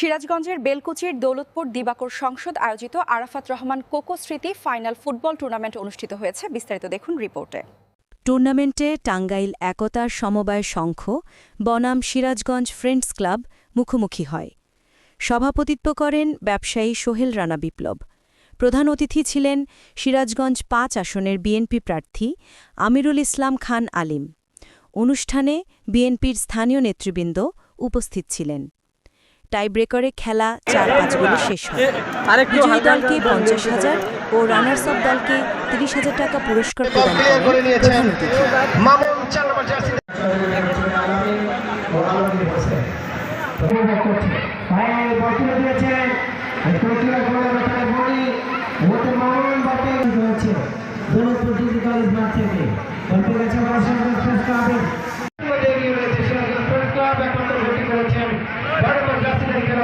সিরাজগঞ্জের বেলকুচির দৌলতপুর দিবাকর সংসদ আয়োজিত আরাফাত রহমান কোকো স্মৃতি ফাইনাল ফুটবল টুর্নামেন্ট অনুষ্ঠিত হয়েছে। বিস্তারিত দেখুন রিপোর্টে। টুর্নামেন্টে টাঙ্গাইল একতার সমবায় সংঘ, বনাম সিরাজগঞ্জ ফ্রেন্ডস ক্লাব মুখোমুখি হয়। সভাপতিত্ব করেন ব্যবসায়ী সোহেল রানা বিপ্লব। প্রধান অতিথি ছিলেন সিরাজগঞ্জ পাঁচ আসনের বিএনপি প্রার্থী আমিরুল ইসলাম খান আলিম। অনুষ্ঠানে বিএনপির স্থানীয় নেতৃবৃন্দ উপস্থিত ছিলেন। টাইব্রেকারে খেলা চার পাঁচ গোলে শেষ হয়। বিজয়ী দলকে পঞ্চাশ হাজার ও রানার্স আপ দলকে তিরিশ হাজার টাকা পুরস্কার প্রদান করেন প্রধান অতিথি